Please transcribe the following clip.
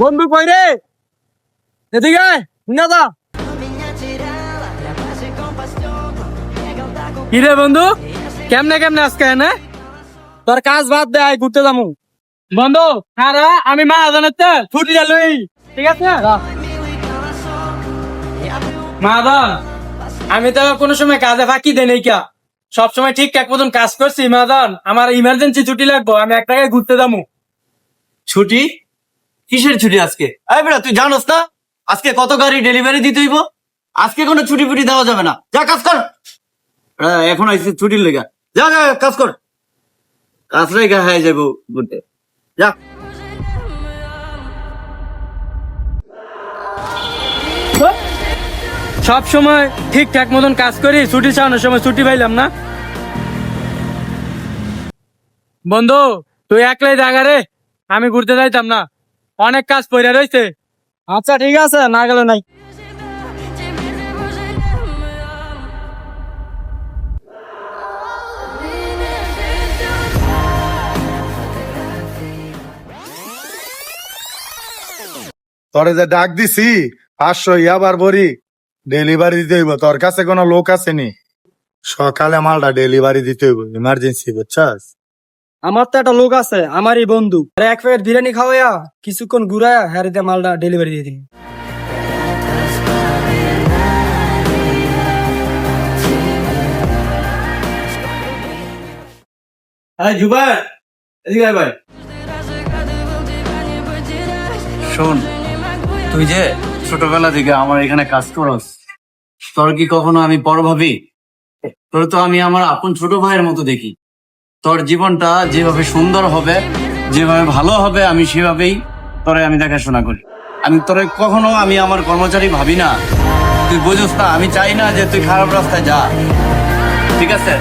বন্ধু কই রে এদিকে না দা কিরে বন্ধু কেমনে কেমনে আজকে না তোর কাজ বাদ দে আয় ঘুরতে যামু বন্ধু হারা আমি মা আদানতে ছুটি লই ঠিক আছে মা আদান আমি তো কোনো সময় কাজে ফাঁকি দেই নাই কা সব সময় এক মতন কাজ করছি মাদান আমার ইমার্জেন্সি ছুটি লাগবো, আমি এক টাকায় ঘুরতে যাব। ছুটি? কিসের ছুটি আজকে? এই বেটা, তুই জানোস না? আজকে কত গাড়ি ডেলিভারি দিতে হইব? আজকে কোনো ছুটি ফুটি দেওয়া যাবে না। যা, কাজ কর। এখন আইসি ছুটির লেগা। যা যা, কাজ কর। কাজ লেগা হয়ে যাব ঘুরতে যা। সব সময় ঠিকঠাক মতন কাজ করি ছুটি চালানোর সময় ছুটি পাইলাম না। বন্ধু তুই একলাই দেখা রে আমি ঘুরতে যাইতাম না। অনেক কাজ পড়ে রয়েছে আচ্ছা ঠিক আছে না গেল নাই। তোরে যে ডাক দিছি পাঁচশো ইয়াবার বড়ি ডেলিভারি দিতে হইব। তোর কাছে কোনো লোক আসেনি? সকালে মালটা ডেলিভারি দিতে হইব। ইমার্জেন্সি বুঝছাস? আমার তো একটা লোক আছে আমারই বন্ধু। এক প্লেট বিরিয়ানি খাওয়াইয়া কিছুক্ষণ ঘুরায় হ্যারে দিয়ে মালটা ডেলিভারি দিয়ে দিন। আরে ভাই। শোন তুই যে ছোটবেলা থেকে আমার এখানে কাজ করস তোর কি কখনো আমি বড় ভাবি? তোর তো আমি আমার আপন ছোট ভাইয়ের মতো দেখি। তোর জীবনটা যেভাবে সুন্দর হবে, যেভাবে ভালো হবে, আমি সেভাবেই তোরে আমি দেখাশোনা করি। আমি তোরে কখনো আমি আমার কর্মচারী ভাবি না। তুই বুঝোস না, আমি চাই না যে তুই খারাপ রাস্তায় যা। ঠিক আছে?